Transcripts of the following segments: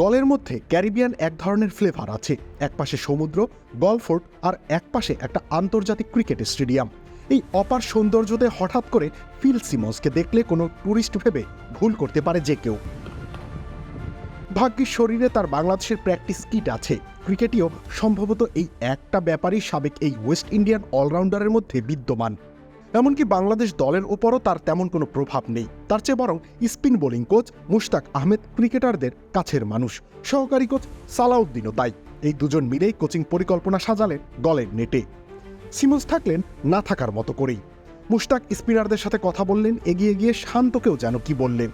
গলের মধ্যে ক্যারিবিয়ান এক ধরনের ফ্লেভার আছে। একপাশে সমুদ্র গলফোর্ট আর একপাশে একটা আন্তর্জাতিক ক্রিকেট স্টেডিয়াম। এই অপার সৌন্দর্যতে হঠাৎ করে ফিল সিমন্সকে দেখলে কোনো ট্যুরিস্ট ভেবে ভুল করতে পারে যে কেউ। ভাগ্যের শরীরে তার বাংলাদেশের প্র্যাকটিস কিট আছে। ক্রিকেটেও সম্ভবত এই একটা ব্যাপারই সাবেক এই ওয়েস্ট ইন্ডিয়ান অলরাউন্ডারের মধ্যে বিদ্যমান। এমনকি বাংলাদেশ দলের ওপরও তার তেমন কোনো প্রভাব নেই। তার চেয়ে বরং spin bowling coach Mushtaq Ahmed ক্রিকেটারদের কাছের মানুষ। সহকারী কোচ সালাউদ্দিনও তাই। এই দুজন মিলেই কোচিং পরিকল্পনা সাজালেন গলের নেটে। সিমন্স থাকলেন না থাকার মতো করেই। মুশতাক স্পিনারদের সাথে কথা বললেন, এগিয়ে গিয়ে শান্তকেও যেন কি বললেন।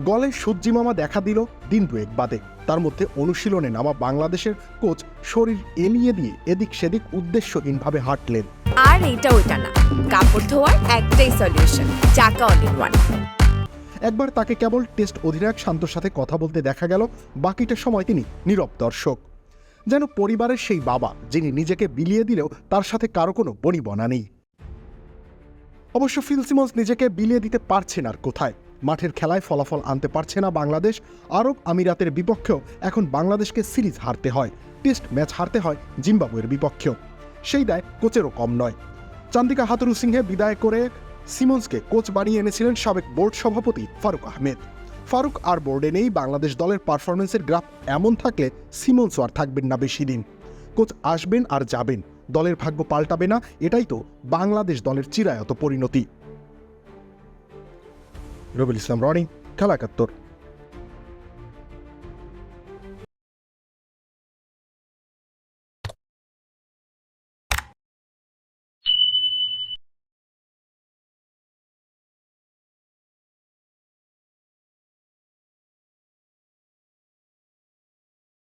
গলে সূর্যি মামা দেখা দিল দিন দুয়েক বাদে। তার মধ্যে অনুশীলনে নামা বাংলাদেশের কোচ শরীর এলিয়ে দিয়ে এদিক সেদিক উদ্দেশ্যহীনভাবে হাঁটলেন। আর এইটা ওইটা না। কাপড় ধোয়ার একটাই সলিউশন চাকা অল ইন ওয়ান একবার তাকে কেবল টেস্ট অধিনায়ক শান্তর সাথে কথা বলতে দেখা গেল বাকিটা সময় তিনি নীরব দর্শক। যেন পরিবারের সেই বাবা যিনি নিজেকে বিলিয়ে দিলেও তার সাথে কারও কোনো বনিবনা নেই। অবশ্য ফিল সিমন্স নিজেকে বিলিয়ে দিতে পারছেন আর কোথায়? মাঠের খেলায় ফলাফল আনতে পারছে না বাংলাদেশ। আরব আমিরাতের বিপক্ষেও এখন বাংলাদেশকে সিরিজ হারতে হয়। টেস্ট ম্যাচ হারতে হয় জিম্বাবুয়ের বিপক্ষেও। সেই দায় কোচেরও কম নয়। চান্দিকা হাতুরু সিংহে বিদায় করে সিমন্সকে কোচ বানিয়ে এনেছিলেন সাবেক বোর্ড সভাপতি ফারুক আহমেদ। ফারুক আর বোর্ডে নেই বাংলাদেশ দলের পারফরমেন্সের গ্রাফ এমন থাকলে সিমন্সও আর থাকবেন না বেশি দিন। কোচ আসবেন আর যাবেন। দলের ভাগ্য পাল্টাবে না, এটাই তো বাংলাদেশ দলের চিরায়ত পরিণতি। இரவில் இஸ்லாம் ராணி கலாகத்தூர்